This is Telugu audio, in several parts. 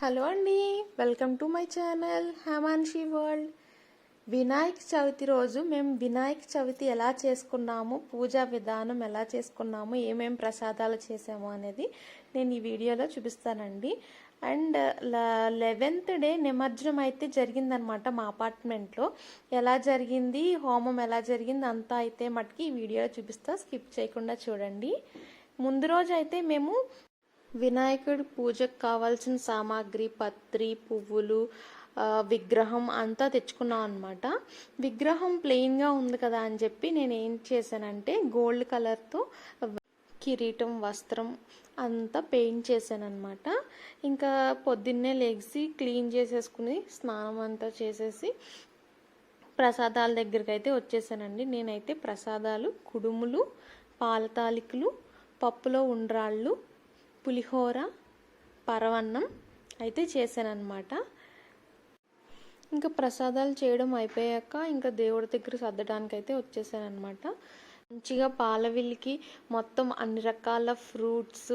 హలో అండి welcome to my channel Hemanshi world. Vinayaka Chavithi రోజు మేము వినాయక చవితి ఎలా చేసుకున్నాము పూజా విధానం ఎలా చేసుకున్నాము ఏమేం ప్రసాదాలు చేసాము అనేది నేను ఈ వీడియోలో చూపిస్తానండి. అండ్ లెవెన్త్ డే నిమజ్జనం అయితే జరిగిందనమాట మా అపార్ట్మెంట్లో. ఎలా జరిగింది హోమం ఎలా జరిగింది అంతా అయితే మటుకి ఈ వీడియోలో చూపిస్తా స్కిప్ చేయకుండా చూడండి. ముందు రోజు అయితే మేము వినాయకుడి పూజకు కావాల్సిన సామాగ్రి పత్రి పువ్వులు విగ్రహం అంతా తెచ్చుకున్నాం అనమాట విగ్రహం ప్లెయిన్గా ఉంది కదా అని చెప్పి నేను ఏం చేశానంటే గోల్డ్ కలర్తో కిరీటం వస్త్రం అంతా పెయింట్ చేశానమాట అనమాట ఇంకా పొద్దున్నే లెగ్సి క్లీన్ చేసేసుకుని స్నానం అంతా చేసేసి ప్రసాదాల దగ్గరికి అయితే వచ్చేసానండి. నేనైతే ప్రసాదాలు కుడుములు పాలతాలికలు పప్పులో ఉండ్రాళ్ళు పులిహోర పరవన్నం అయితే చేశానన్నమాట. ఇంకా ప్రసాదాలు చేయడం అయిపోయాక ఇంకా దేవుడి దగ్గర సర్దడానికి అయితే వచ్చేసానమాట మంచిగా పాలవిల్లికి మొత్తం అన్ని రకాల ఫ్రూట్స్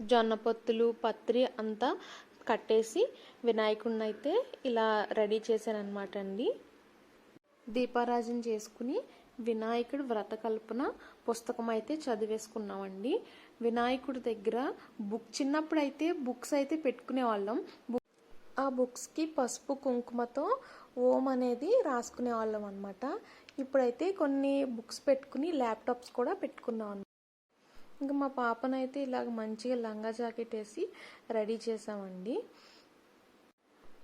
జొన్న పొత్తులు పత్రి అంతా కట్టేసి వినాయకుడిని అయితే ఇలా రెడీ చేశానమాట అండి. దీపారాజన చేసుకుని వినాయకుడు వ్రతకల్పన పుస్తకం అయితే చదివేసుకున్నామండి. వినాయకుడి దగ్గర బుక్ చిన్నప్పుడు అయితే బుక్స్ అయితే పెట్టుకునే వాళ్ళం బుక్ ఆ బుక్స్కి పసుపు కుంకుమతో ఓం అనేది రాసుకునే వాళ్ళం అనమాట ఇప్పుడైతే కొన్ని బుక్స్ పెట్టుకుని ల్యాప్టాప్స్ కూడా పెట్టుకున్నాం. అన్నమాట. ఇంకా మా పాపనైతే ఇలాగ మంచిగా లంగా జాకెట్ వేసి రెడీ చేసామండి.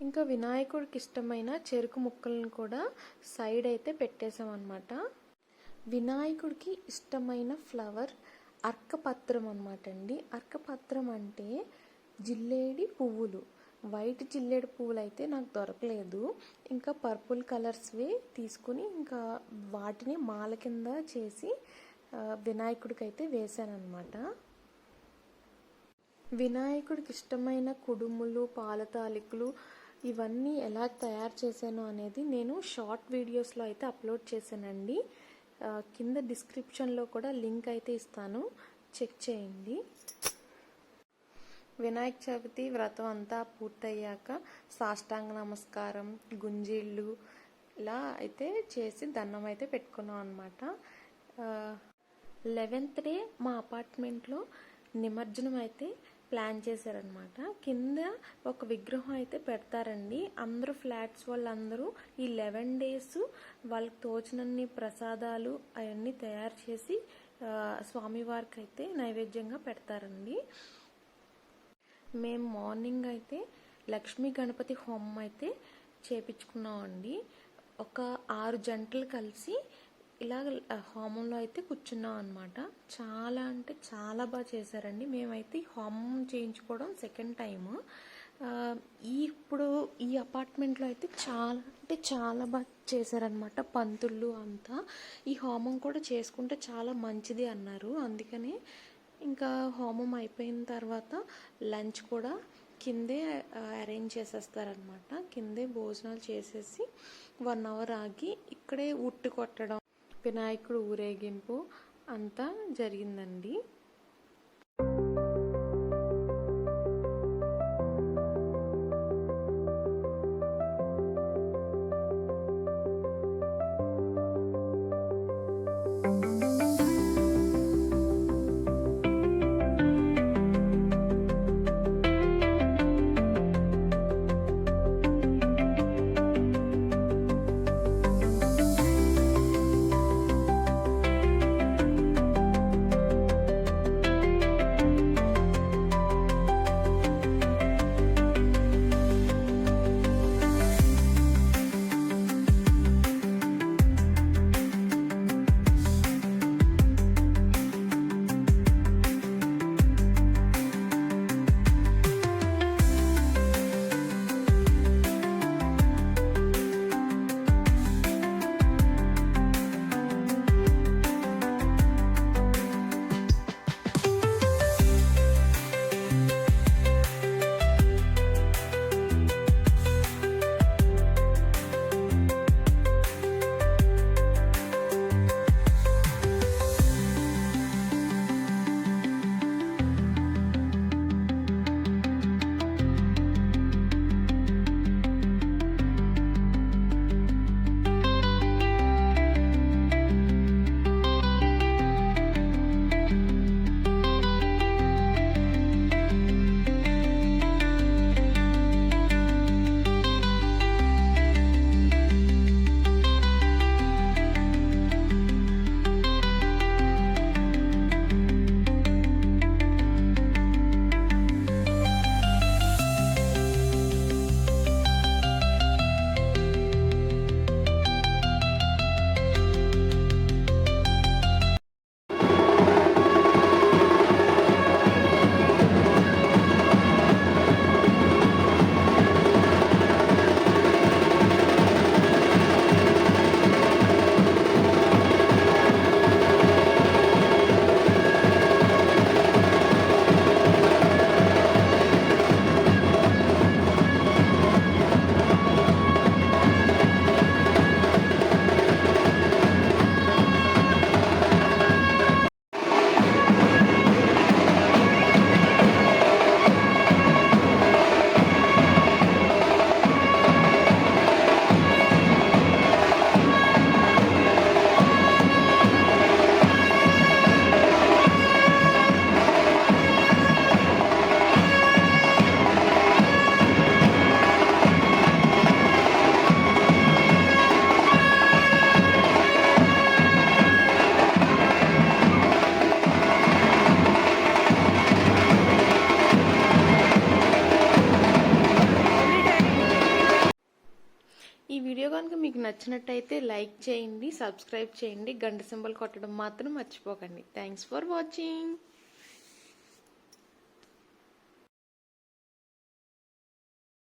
ఇంకా వినాయకుడికి ఇష్టమైన చెరుకు ముక్కలను కూడా సైడ్ అయితే పెట్టేసామన్నమాట. వినాయకుడికి ఇష్టమైన ఫ్లవర్ అర్కపత్రం అనమాట అండి. అర్కపత్రం అంటే జిల్లేడి పువ్వులు. వైట్ జిల్లేడు పువ్వులు అయితే నాకు దొరకలేదు. ఇంకా పర్పుల్ కలర్స్వి తీసుకుని ఇంకా వాటిని మాల కింద చేసి వినాయకుడికి అయితే వేసాను వినాయకుడికి ఇష్టమైన కుడుములు పాలతాలికలు ఇవన్నీ ఎలా తయారు చేశాను అనేది నేను షార్ట్ వీడియోస్లో అయితే అప్లోడ్ చేశానండి. కింద డిస్క్రిప్షన్లో కూడా లింక్ అయితే ఇస్తాను. చెక్ చేయండి. వినాయక చవితి వ్రతం అంతా పూర్తయ్యాక సాష్టాంగ నమస్కారం గుంజీళ్ళు ఇలా అయితే చేసి దండం అయితే పెట్టుకున్నాం అనమాట లెవెన్త్ డే మా అపార్ట్మెంట్లో నిమజ్జనం అయితే ప్లాన్ చేశారనమాట కింద ఒక విగ్రహం అయితే పెడతారండి. అందరూ ఫ్లాట్స్ వాళ్ళందరూ ఈ లెవెన్ డేస్ వాళ్ళకి తోచినన్ని ప్రసాదాలు అవన్నీ తయారు చేసి స్వామివారికి అయితే నైవేద్యంగా పెడతారండి. మేము మార్నింగ్ అయితే లక్ష్మీ గణపతి హోమం అయితే చేపించుకున్నామండి. ఒక ఆరు జంటలు కలిసి ఇలాగ హోమంలో అయితే కూర్చున్నాం అనమాట చాలా అంటే చాలా బాగా చేశారండి. మేమైతే హోమం చేయించుకోవడం సెకండ్ టైం ఈ ఇప్పుడు ఈ అపార్ట్మెంట్లో అయితే చాలా అంటే చాలా బాగా చేశారనమాట పంతుళ్ళు అంతా. ఈ హోమం కూడా చేసుకుంటే చాలా మంచిది అన్నారు. అందుకని ఇంకా హోమం అయిపోయిన తర్వాత లంచ్ కూడా కిందే అరేంజ్ చేసేస్తారనమాట కిందే భోజనాలు చేసేసి వన్ అవర్ ఆగి ఇక్కడే ఉట్టు కొట్టడం వినాయకుడు ఊరేగింపు అంతా జరిగిందండి. వీడియో కాన్కి మీకు నచ్చినట్టయితే లైక్ చేయండి సబ్స్క్రైబ్ చేయండి. గంట సింబల్ కొట్టడం మాత్రం మర్చిపోకండి. Thanks for watching